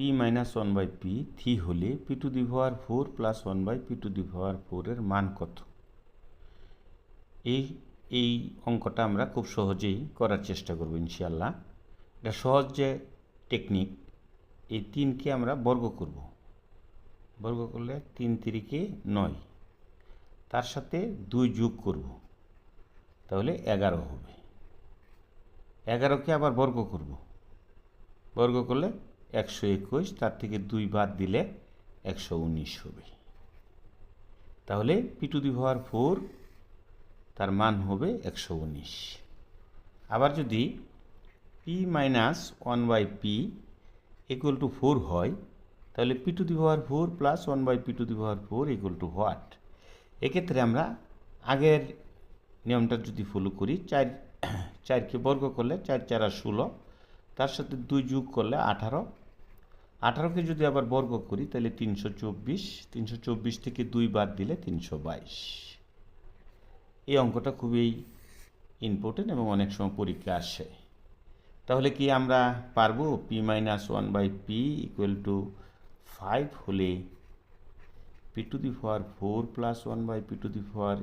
P minus one by P three হলে P to the power four plus one by P to the power ফোরের মান কত? এই এই অঙ্কটা আমরা খুব সহজেই করার চেষ্টা করব ইনশাল্লাহ এটা সহজ যে টেকনিক এই তিনকে আমরা বর্গ করব। বর্গ করলে তিন তিরিকে নয়। তার সাথে দুই যোগ করব। তাহলে এগারো হবে। এগারোকে আবার বর্গ করব। বর্গ করলে একশো একুশ, তার থেকে দুই বাদ দিলে একশো উনিশ হবে। তাহলে P to the power four তার মান হবে একশো উনিশ। আবার যদি P minus one by P equal to four হয়, তাহলে P to the power four plus one by P to the power four equal to what এক্ষেত্রে আমরা আগের নিয়মটা যদি ফলো করি, চার, চারকে বর্গ করলে চার চার ষোলো, তার সাথে দুই যোগ করলে আঠারো আঠারোকে যদি আবার বর্গ করি, তাহলে তিনশো চব্বিশ তিনশো চব্বিশ থেকে দুই বাদ দিলে তিনশো বাইশ। এই অঙ্কটা খুবই ইম্পর্টেন্ট এবং অনেক সময় পরীক্ষা আসে। তাহলে কি আমরা পারব? P minus one by P equal to five হলে P to the power four plus one by P to the power